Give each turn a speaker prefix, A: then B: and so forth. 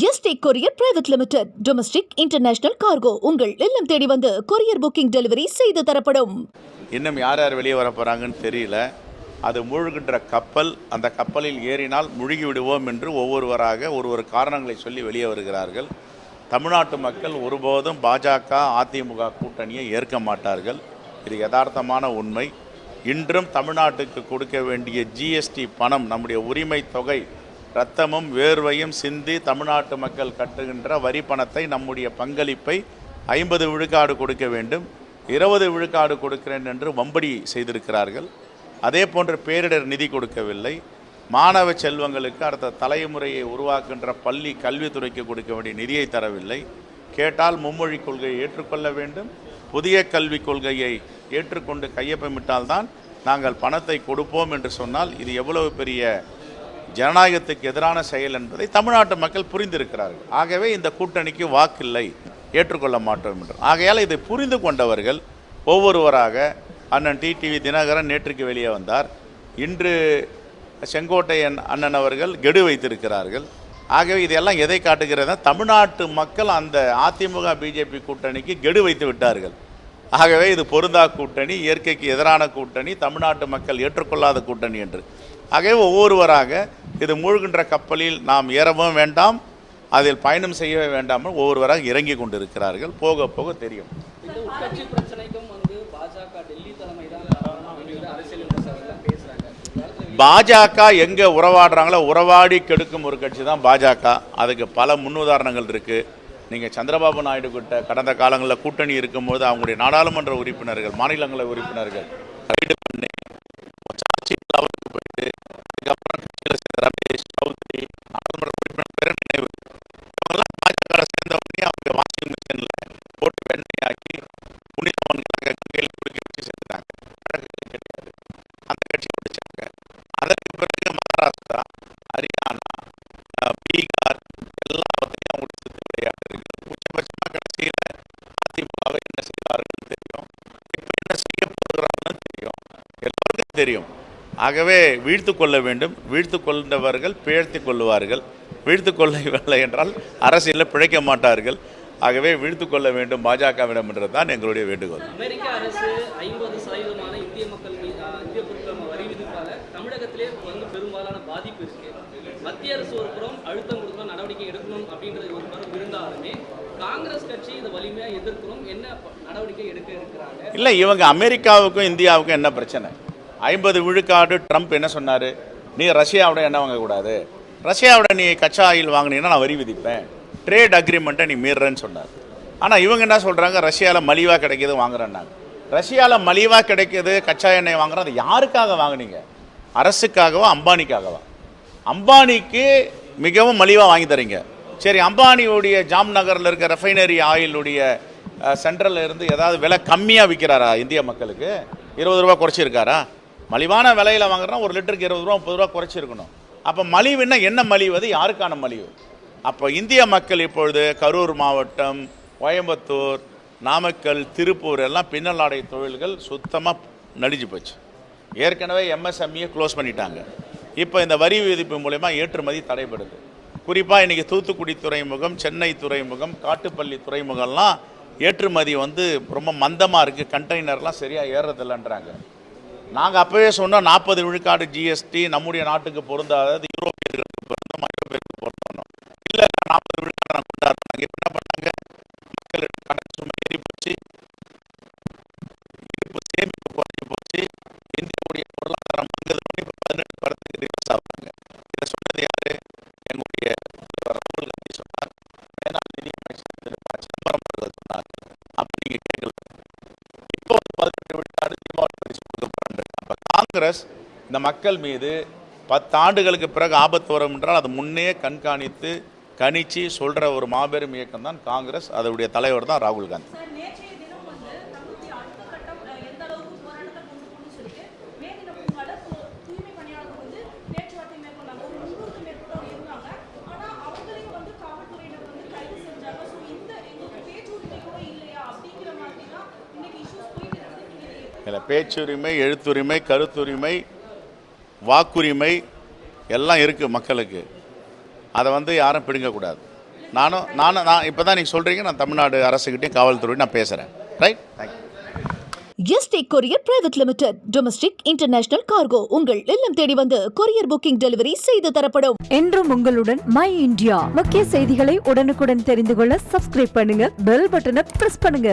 A: ST courier private limited domestic international cargo உங்கள் இல்லம் தேடி வந்து கொரியர் புக்கிங் டெலிவரி செய்து தரப்படும்.
B: இன்னும் யார் யார் வெளியே வர போகிறாங்கன்னு தெரியல. அது மூழ்கின்ற கப்பல் அந்த கப்பலில் ஏறினால் முழுகி விடுவோம் என்று ஒவ்வொருவராக ஒரு ஒரு காரணங்களை சொல்லி வெளியே வருகிறார்கள். தமிழ்நாட்டு மக்கள் ஒருபோதும் பாஜக அதிமுக கூட்டணியை ஏற்க மாட்டார்கள். இது யதார்த்தமான உண்மை. இன்றும் தமிழ்நாட்டுக்கு கொடுக்க வேண்டிய ஜிஎஸ்டி பணம் நம்முடைய உரிமை தொகை ரத்தமும் வேர்வையும் சிந்தி தமிழ்நாட்டு மக்கள் கட்டுகின்ற வரி பணத்தை நம்முடைய பங்களிப்பை ஐம்பது விழுக்காடு கொடுக்க வேண்டும் இருபது விழுக்காடு கொடுக்கிறேன் என்று வம்படி செய்திருக்கிறார்கள். அதே போன்று பேரிடர் நிதி கொடுக்கவில்லை. மாணவ செல்வங்களுக்கு அடுத்த தலைமுறையை உருவாக்குகின்ற பள்ளி கல்வித்துறைக்கு கொடுக்க வேண்டிய நிதியை தரவில்லை. கேட்டால் மும்மொழி கொள்கையை ஏற்றுக்கொள்ள வேண்டும். புதிய கல்விக் கொள்கையை ஏற்றுக்கொண்டு கையொப்பமிட்டால்தான் நாங்கள் பணத்தை கொடுப்போம் என்று சொன்னால் இது எவ்வளவு பெரிய ஜனநாயகத்துக்கு எதிரான செயல் என்பதை தமிழ்நாட்டு மக்கள் புரிந்திருக்கிறார்கள். ஆகவே இந்த கூட்டணிக்கு வாக்கில்லை. ஏற்றுக்கொள்ள மாட்டோம் என்று. ஆகையால் இதை புரிந்து கொண்டவர்கள் ஒவ்வொருவராக அண்ணன் டிடிவி தினகரன் நேற்றுக்கு வெளியே வந்தார். இன்று செங்கோட்டையன் அண்ணன் அவர்கள் கெடு வைத்திருக்கிறார்கள். ஆகவே இதெல்லாம் எதை காட்டுகிறது தமிழ்நாட்டு மக்கள் அந்த அதிமுக பிஜேபி கூட்டணிக்கு கெடு வைத்து விட்டார்கள். ஆகவே இது பொருந்தா கூட்டணி இயற்கைக்கு எதிரான கூட்டணி தமிழ்நாட்டு மக்கள் ஏற்றுக்கொள்ளாத கூட்டணி என்று. ஆகவே ஒவ்வொருவராக இது மூழ்கின்ற கப்பலில் நாம் ஏறவும் வேண்டாம் அதில் பயணம் செய்யவே வேண்டாமல் ஒவ்வொருவராக இறங்கி கொண்டிருக்கிறார்கள். போக போக தெரியும்.
C: பாஜக
B: எங்கே உறவாடுறாங்களோ உறவாடி கெடுக்கும் ஒரு கட்சி தான் பாஜக. அதுக்கு பல முன்னுதாரணங்கள் இருக்குது நீங்கள் சந்திரபாபு நாயுடு கிட்ட கடந்த காலங்களில் கூட்டணி இருக்கும்போது அவங்களுடைய நாடாளுமன்ற உறுப்பினர்கள் மாநிலங்களவை உறுப்பினர்கள் தெரியும். ஆகவே வீழ்த்து கொள்ள வேண்டும். வீழ்த்து கொண்டவர்கள் பிழைத்து கொள்வார்கள். வீழ்த்து கொள்ளவில்லை என்றால் அரசியலில் பிழைக்க மாட்டார்கள். ஆகவே வீழ்த்து கொள்ள வேண்டும் பாஜகவிடம் என்றது தான் எங்களுடைய வேண்டுகோள்.
C: அமெரிக்க அரசு ஐம்பது சதவீதமான இந்திய மக்கள் இந்திய பொருட்கள் வரி விதிப்பால தமிழகத்திலே வந்து பெரும்பாலான பாதிப்பு இருக்கு. மத்திய அரசு ஒரு புறம் அழுத்தம் கொடுக்கணும் நடவடிக்கை எடுக்கணும் அப்படின்றது ஒரு புறம் இருந்தாலுமே காங்கிரஸ் கட்சி இதை வலிமையா எதிர்க்கணும். என்ன நடவடிக்கை எடுக்க இருக்கிறாங்க?
B: இல்லை இவங்க அமெரிக்காவுக்கும் இந்தியாவுக்கும் என்ன பிரச்சனை? ஐம்பது விழுக்காடு ட்ரம்ப் என்ன சொன்னார்? நீ ரஷ்யாவோட என்ன வாங்கக்கூடாது. ரஷ்யாவோட நீ கச்சா ஆயில் வாங்கினீங்கன்னா நான் வரி விதிப்பேன். ட்ரேட் அக்ரிமெண்ட்டை நீ மீறுறேன்னு சொன்னார். ஆனால் இவங்க என்ன சொல்கிறாங்க ரஷ்யாவில் மலிவாக கிடைக்கிது வாங்குறேன்னாங்க. ரஷ்யாவில் மலிவாக கிடைக்கிது கச்சா எண்ணெய் வாங்குறோம் அது யாருக்காக வாங்குனீங்க? அரசுக்காகவா அம்பானிக்காகவா? அம்பானிக்கு மிகவும் மலிவாக வாங்கி தரீங்க. சரி அம்பானியுடைய ஜாம் நகரில் இருக்க ரெஃபைனரி ஆயிலுடைய சென்ட்ரலில் இருந்து ஏதாவது விலை கம்மியாக விற்கிறாரா இந்திய மக்களுக்கு? இருபது ரூபா குறைச்சிருக்காரா? மலிவான விலையில் வாங்குறோம் ஒரு லிட்டருக்கு இருபது ரூபா முப்பது ரூபா குறைச்சிருக்கணும். அப்போ மலிவுன்னா என்ன மலிவு? அது யாருக்கான மலிவு? அப்போ இந்திய மக்கள் இப்பொழுது கரூர் மாவட்டம் கோயம்புத்தூர் நாமக்கல் திருப்பூர் எல்லாம் பின்னலாடை தொழில்கள் சுத்தமாக நடிஞ்சு போச்சு. ஏற்கனவே எம்எஸ்எம்இயை க்ளோஸ் பண்ணிட்டாங்க. இப்போ இந்த வரி விதிப்பு மூலயமா ஏற்றுமதி தடைபடுது. குறிப்பாக இன்றைக்கி தூத்துக்குடி துறைமுகம் சென்னை துறைமுகம் காட்டுப்பள்ளி துறைமுகம்லாம் ஏற்றுமதி வந்து ரொம்ப மந்தமாக இருக்குது கண்டெய்னர்லாம் சரியாக ஏறுறதில்லைன்றாங்க நாங்கள் அப்போவே சொன்னோம் நாற்பது விழுக்காடு ஜிஎஸ்டி நம்முடைய நாட்டுக்கு பொருந்தாதது காங்கிரஸ் இந்த மக்கள் மீது பத்து ஆண்டுகளுக்கு பிறகு ஆபத்து வரும் என்றால் அது முன்னே கண்காணித்து கணிச்சு சொல்கிற ஒரு மாபெரும் இயக்கம் தான் காங்கிரஸ். அதனுடைய தலைவர் தான் ராகுல் காந்தி. இதில் பேச்சுரிமை எழுத்துரிமை கருத்துரிமை வாக்குரிமை எல்லாம் இருக்குது மக்களுக்கு. அதை வந்து யாரும் பிடுங்கக்கூடாது. நானும் நானும் நான் இப்போ தான் நீங்கள் சொல்கிறீங்க நான் தமிழ்நாடு அரசுக்கிட்டையும் காவல்துறையும் நான் பேசுகிறேன் right thank you
A: ST courier private limited domestic international cargo. உங்கள் இல்லம் தேடி வந்து கொரியர் புக்கிங் டெலிவரி செய்து தரப்படும்.
D: என்றும் உங்களுடன் மை இந்தியா. முக்கிய செய்திகளை உடனுக்குடன் தெரிந்து கொள்ள சப்ஸ்கிரைப் பண்ணுங்க பெல் பட்டனை பிரஸ் பண்ணுங்க.